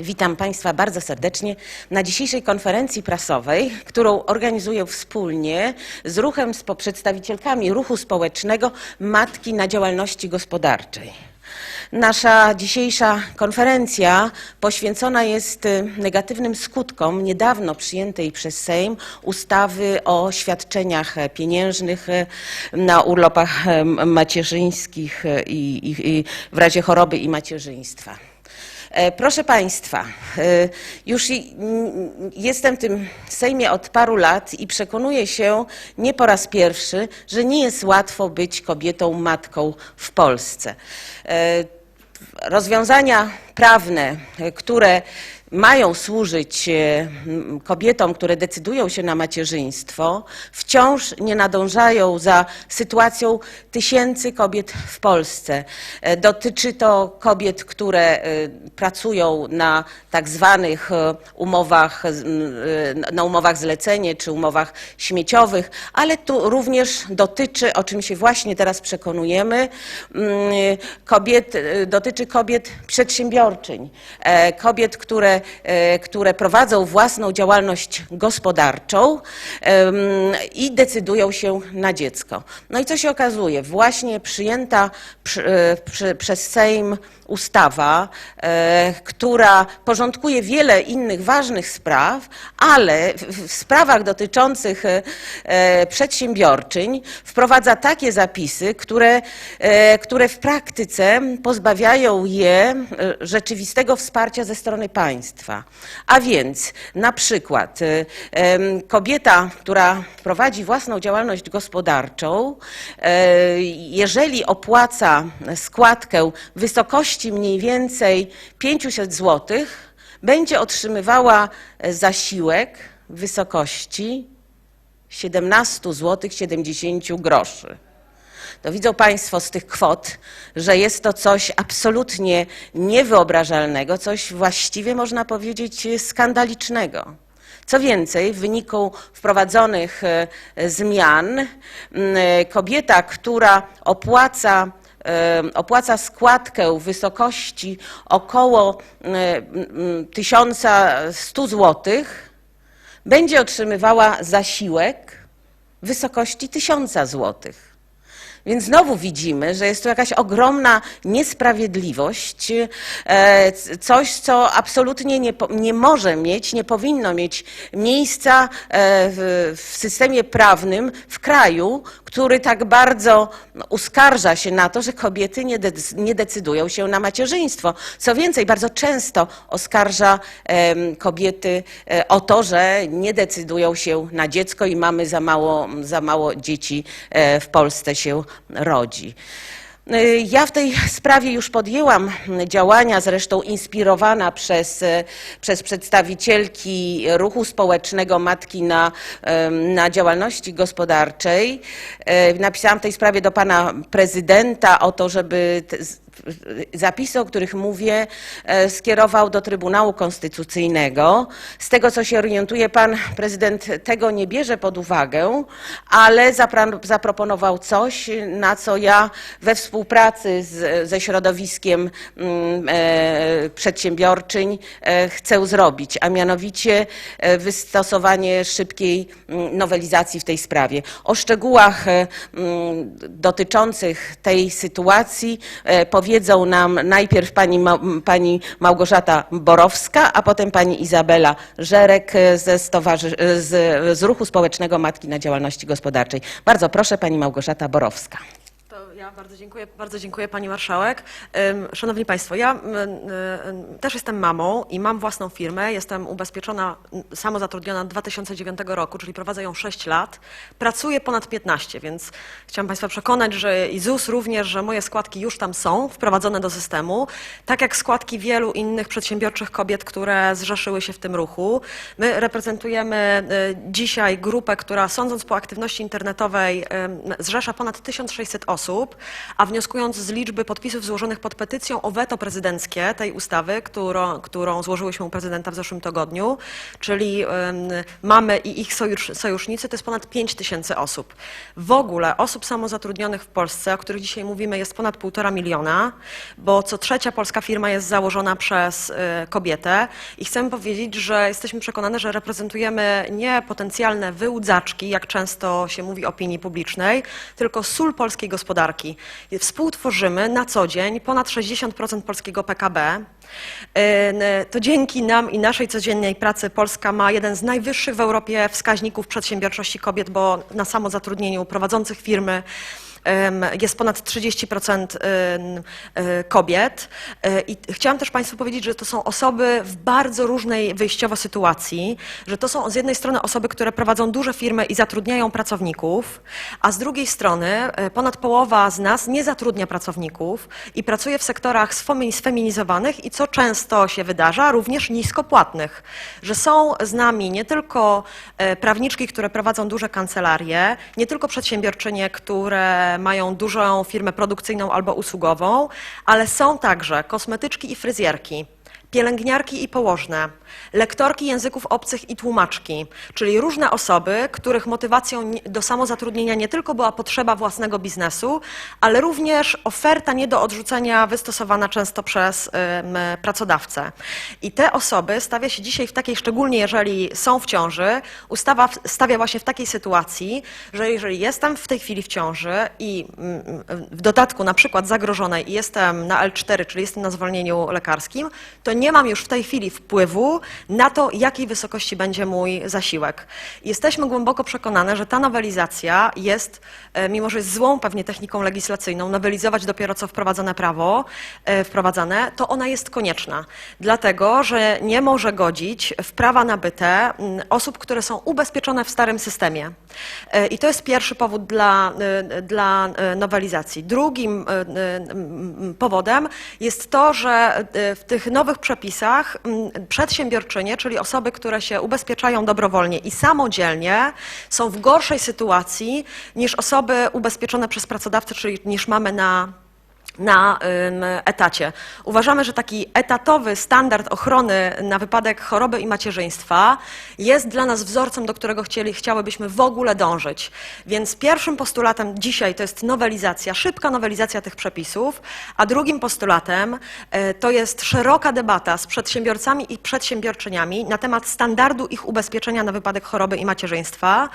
Witam Państwa bardzo serdecznie na dzisiejszej konferencji prasowej, którą organizuję wspólnie z ruchem, z przedstawicielkami ruchu społecznego Matki na działalności gospodarczej. Nasza dzisiejsza konferencja poświęcona jest y, negatywnym skutkom niedawno przyjętej przez Sejm ustawy o świadczeniach e, pieniężnych e, na urlopach e, macierzyńskich i, i, i w razie choroby i macierzyństwa. E, Proszę Państwa, e, już jestem w tym Sejmie od paru lat i przekonuję się nie po raz pierwszy, że nie jest łatwo być kobietą, matką w Polsce. E, Rozwiązania prawne, które mają służyć e, kobietom, które decydują się na macierzyństwo, wciąż nie nadążają za sytuacją tysięcy kobiet w Polsce. E, Dotyczy to kobiet, które e, pracują na tak zwanych umowach, na umowach zlecenie czy umowach śmieciowych, ale tu również dotyczy, o czym się właśnie teraz przekonujemy, kobiet, dotyczy kobiet przedsiębiorczyń, kobiet, które, e, które prowadzą własną działalność gospodarczą i decydują się na dziecko. No i co się okazuje? Właśnie przyjęta przy, e, przez Sejm ustawa, e, która porządkuje wiele innych ważnych spraw, ale w, sprawach dotyczących przedsiębiorczyń wprowadza takie zapisy, które, które w praktyce pozbawiają je rzeczywistego wsparcia ze strony państwa. A więc na przykład em, kobieta, która prowadzi własną działalność gospodarczą, e, jeżeli opłaca składkę w wysokości mniej więcej 500 zł, będzie otrzymywała zasiłek w wysokości 17 zł 70 groszy. To widzą Państwo z tych kwot, że jest to coś absolutnie niewyobrażalnego, coś właściwie można powiedzieć skandalicznego. Co więcej, w wyniku wprowadzonych e, zmian kobieta, która opłaca e, opłaca składkę w wysokości około e, m, 1100 złotych, będzie otrzymywała zasiłek w wysokości 1000 złotych. Więc znowu widzimy, że jest to jakaś ogromna niesprawiedliwość, e, coś, co absolutnie nie, nie może mieć, nie powinno mieć miejsca e, w, systemie prawnym w kraju, który tak bardzo uskarża się na to, że kobiety nie, dec- nie decydują się na macierzyństwo. Co więcej, bardzo często oskarża kobiety e, o to, że nie decydują się na dziecko i mamy za mało, za mało dzieci w Polsce się rodzi. E, Ja w tej sprawie już podjęłam działania, zresztą inspirowana przez, e, przez przedstawicielki ruchu społecznego Matki na, na działalności gospodarczej. E, Napisałam w tej sprawie do pana prezydenta o to, żeby zapisy, o których mówię, skierował do Trybunału Konstytucyjnego. Z tego, co się orientuję, pan prezydent tego nie bierze pod uwagę, ale zaproponował coś, na co ja we współpracy z, ze środowiskiem mm, e, przedsiębiorczyń e, chcę zrobić, a mianowicie e, wystosowanie szybkiej mm, nowelizacji w tej sprawie. O szczegółach mm, dotyczących tej sytuacji powiedzą nam najpierw pani, pani Małgorzata Borowska, a potem pani Izabela Żerek ze stowarzy- z, z Ruchu Społecznego Matki na Działalności Gospodarczej. Bardzo proszę, pani Małgorzata Borowska. To ja bardzo dziękuję, bardzo dziękuję Pani Marszałek. Szanowni Państwo, ja też jestem mamą i mam własną firmę. Jestem ubezpieczona, samozatrudniona od 2009 roku, czyli prowadzę ją 6 lat. Pracuję ponad 15, więc chciałam Państwa przekonać, że i ZUS również, że moje składki już tam są wprowadzone do systemu, tak jak składki wielu innych przedsiębiorczych kobiet, które zrzeszyły się w tym ruchu. My reprezentujemy y, dzisiaj grupę, która sądząc po aktywności internetowej zrzesza ponad 1600 osób. Osób, a wnioskując z liczby podpisów złożonych pod petycją o weto prezydenckie tej ustawy, którą, którą złożyłyśmy u prezydenta w zeszłym tygodniu, czyli mamy i ich sojusz, sojusznicy, to jest ponad 5 tysięcy osób. W ogóle osób samozatrudnionych w Polsce, o których dzisiaj mówimy, jest ponad półtora miliona, bo co trzecia polska firma jest założona przez y, kobietę i chcemy powiedzieć, że jesteśmy przekonane, że reprezentujemy nie potencjalne wyłudzaczki, jak często się mówi opinii publicznej, tylko sól polskiej gospodarki. Współtworzymy na co dzień ponad 60% polskiego PKB. Y, To dzięki nam i naszej codziennej pracy Polska ma jeden z najwyższych w Europie wskaźników przedsiębiorczości kobiet, bo na samozatrudnieniu prowadzących firmy jest ponad 30% em, e, kobiet. E, I chciałam też Państwu powiedzieć, że to są osoby w bardzo różnej wyjściowo sytuacji, że to są z jednej strony osoby, które prowadzą duże firmy i zatrudniają pracowników, a z drugiej strony e, ponad połowa z nas nie zatrudnia pracowników i pracuje w sektorach sfemi- sfeminizowanych i co często się wydarza, również niskopłatnych, że są z nami nie tylko prawniczki, które prowadzą duże kancelarie, nie tylko przedsiębiorczynie, które mają dużą firmę produkcyjną albo usługową, ale są także kosmetyczki i fryzjerki. Pielęgniarki i położne, lektorki języków obcych i tłumaczki, czyli różne osoby, których motywacją do samozatrudnienia nie tylko była potrzeba własnego biznesu, ale również oferta nie do odrzucenia wystosowana często przez pracodawcę. I te osoby stawia się dzisiaj w takiej, szczególnie jeżeli są w ciąży, ustawa stawia właśnie w takiej sytuacji, że jeżeli jestem w tej chwili w ciąży i w dodatku na przykład zagrożonej i jestem na L4, czyli jestem na zwolnieniu lekarskim, to nie mam już w tej chwili wpływu na to, jakiej wysokości będzie mój zasiłek. Jesteśmy głęboko przekonane, że ta nowelizacja jest, e, mimo że jest złą pewnie techniką legislacyjną, nowelizować dopiero co wprowadzone prawo, e, wprowadzane, to ona jest konieczna. Dlatego, że nie może godzić w prawa nabyte osób, które są ubezpieczone w starym systemie. E, I to jest pierwszy powód dla, dla nowelizacji. Drugim powodem jest to, że w tych nowych przepisach m, przedsiębiorczynie, czyli osoby, które się ubezpieczają dobrowolnie i samodzielnie, są w gorszej sytuacji niż osoby ubezpieczone przez pracodawcę, czyli niż mamy na na etacie. Uważamy, że taki etatowy standard ochrony na wypadek choroby i macierzyństwa jest dla nas wzorcem, do którego chcieli, chciałybyśmy w ogóle dążyć. Więc pierwszym postulatem dzisiaj to jest nowelizacja, szybka nowelizacja tych przepisów, a drugim postulatem e, to jest szeroka debata z przedsiębiorcami i przedsiębiorczyniami na temat standardu ich ubezpieczenia na wypadek choroby i macierzyństwa.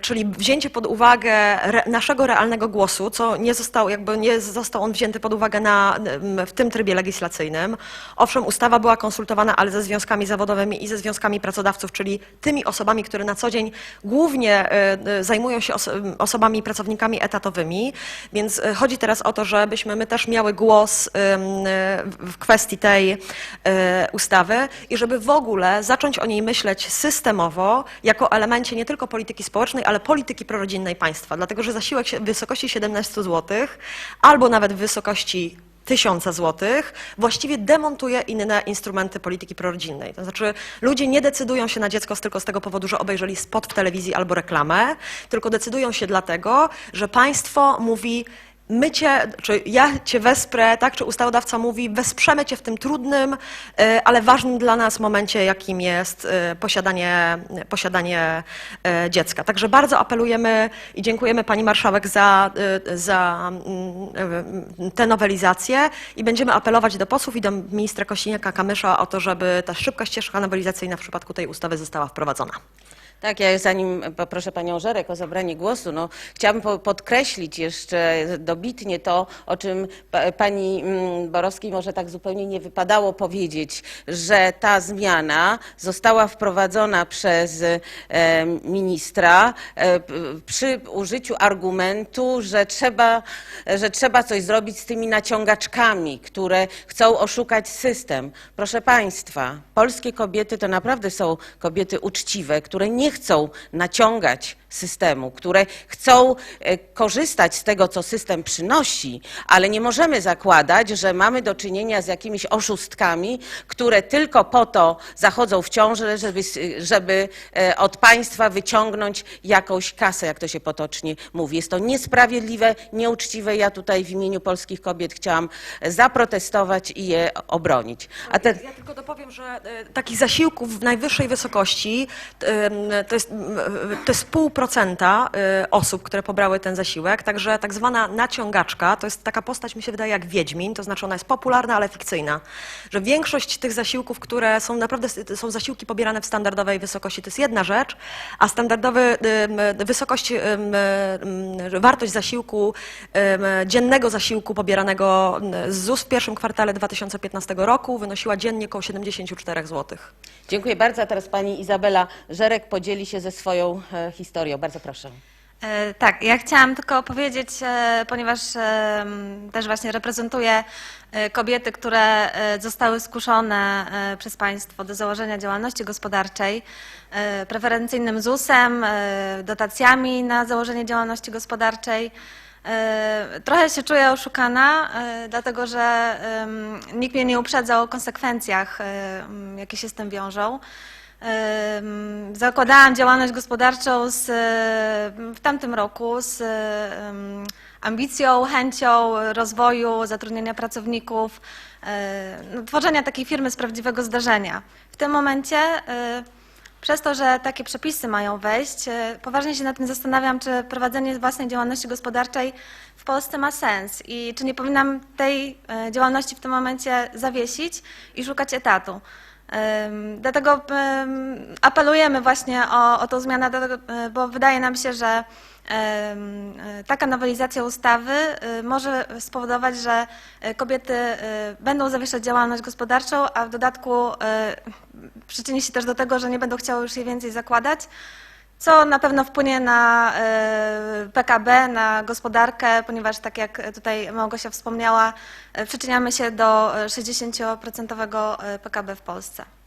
Czyli wzięcie pod uwagę naszego realnego głosu, co nie został, jakby nie został on wzięty pod uwagę na, ym, w tym trybie legislacyjnym. Owszem, ustawa była konsultowana, ale ze związkami zawodowymi i ze związkami pracodawców, czyli tymi osobami, które na co dzień głównie y, y, zajmują się ym, osobami, pracownikami etatowymi, więc y, chodzi teraz o to, żebyśmy my też miały głos w kwestii tej ustawy i żeby w ogóle zacząć o niej myśleć systemowo, jako elemencie nie tylko polityki społecznej, ale polityki prorodzinnej państwa. Dlatego, że zasiłek w wysokości 17 zł albo nawet w wysokości 1000 złotych właściwie demontuje inne instrumenty polityki prorodzinnej. To znaczy ludzie nie decydują się na dziecko tylko z tego powodu, że obejrzeli spot w telewizji albo reklamę, tylko decydują się dlatego, że państwo mówi my cię, czy ja cię wesprę, tak, czy ustawodawca mówi, wesprzemy cię w tym trudnym, e, ale ważnym dla nas momencie, jakim jest e, posiadanie, posiadanie e, dziecka. Także bardzo apelujemy i dziękujemy pani marszałek za, za mm, tę nowelizację i będziemy apelować do posłów i do ministra Kościniaka-Kamysza o to, żeby ta szybka ścieżka nowelizacyjna w przypadku tej ustawy została wprowadzona. Tak, ja zanim poproszę panią Żerek o zabranie głosu, no, chciałabym po- podkreślić jeszcze dobitnie to, o czym pa, pani mm, Borowskiej może tak zupełnie nie wypadało powiedzieć, że ta zmiana została wprowadzona przez e, ministra e, przy użyciu argumentu, że trzeba, że trzeba coś zrobić z tymi naciągaczkami, które chcą oszukać system. Proszę państwa, polskie kobiety to naprawdę są kobiety uczciwe, które nie nie chcą naciągać systemu, które chcą e, korzystać z tego, co system przynosi, ale nie możemy zakładać, że mamy do czynienia z jakimiś oszustkami, które tylko po to zachodzą w ciążę, żeby, żeby e, od państwa wyciągnąć jakąś kasę, jak to się potocznie mówi. Jest to niesprawiedliwe, nieuczciwe. Ja tutaj w imieniu polskich kobiet chciałam zaprotestować i je obronić. Te, Ja tylko dopowiem, że e, takich zasiłków w najwyższej wysokości to jest, to jest pół procenta e, osób, które pobrały ten zasiłek, także tak zwana naciągaczka to jest taka postać, mi się wydaje, jak Wiedźmin, to znaczy ona jest popularna, ale fikcyjna. Że większość tych zasiłków, które są naprawdę, są zasiłki pobierane w standardowej wysokości, to jest jedna rzecz, a standardowy em, wysokość, wartość zasiłku, dziennego zasiłku pobieranego z ZUS w pierwszym kwartale 2015 roku wynosiła dziennie około 74 zł. dziękuję bardzo. A teraz pani Izabela Żerek podzieli się ze swoją e, historią. Bardzo proszę. E, Tak, ja chciałam tylko powiedzieć, e, ponieważ też właśnie reprezentuję kobiety, które zostały skuszone przez państwo do założenia działalności gospodarczej preferencyjnym ZUS-em, dotacjami na założenie działalności gospodarczej. Trochę się czuję oszukana, dlatego że nikt mnie nie uprzedzał o konsekwencjach, jakie się z tym wiążą. Zakładałam działalność gospodarczą z, em, w tamtym roku z em, ambicją, chęcią rozwoju, zatrudnienia pracowników, e, no, tworzenia takiej firmy z prawdziwego zdarzenia. W tym momencie, e, przez to, że takie przepisy mają wejść, e, poważnie się nad tym zastanawiam, czy prowadzenie własnej działalności gospodarczej w Polsce ma sens i czy nie powinnam tej e, działalności w tym momencie zawiesić i szukać etatu. Dlatego em, apelujemy właśnie o, o tą zmianę, e, bo wydaje nam się, że e, taka nowelizacja ustawy e, może spowodować, że kobiety będą zawieszać działalność gospodarczą, a w dodatku przyczyni się też do tego, że nie będą chciały już jej więcej zakładać, co na pewno wpłynie na e, PKB, na gospodarkę, ponieważ tak jak tutaj Małgosia wspomniała, e, przyczyniamy się do e, 60% PKB w Polsce.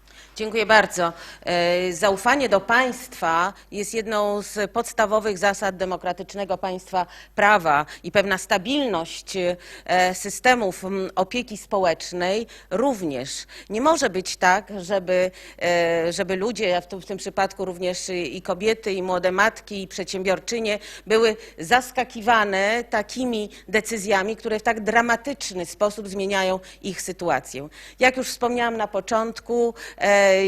Dziękuję bardzo. E, Zaufanie do państwa jest jedną z podstawowych zasad demokratycznego państwa prawa i pewna stabilność e, systemów opieki społecznej również. Nie może być tak, żeby, e, żeby ludzie, w tym, przypadku również i kobiety, i młode matki, i przedsiębiorczynie były zaskakiwane takimi decyzjami, które w tak dramatyczny sposób zmieniają ich sytuację. Jak już wspomniałam na początku,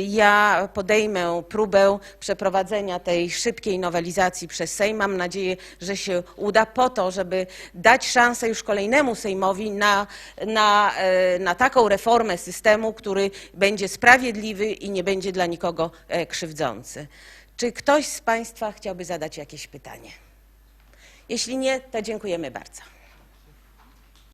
ja podejmę próbę przeprowadzenia tej szybkiej nowelizacji przez Sejm. Mam nadzieję, że się uda po to, żeby dać szansę już kolejnemu Sejmowi na, na, e, na taką reformę systemu, który będzie sprawiedliwy i nie będzie dla nikogo e, krzywdzący. Czy ktoś z Państwa chciałby zadać jakieś pytanie? Jeśli nie, to dziękujemy bardzo.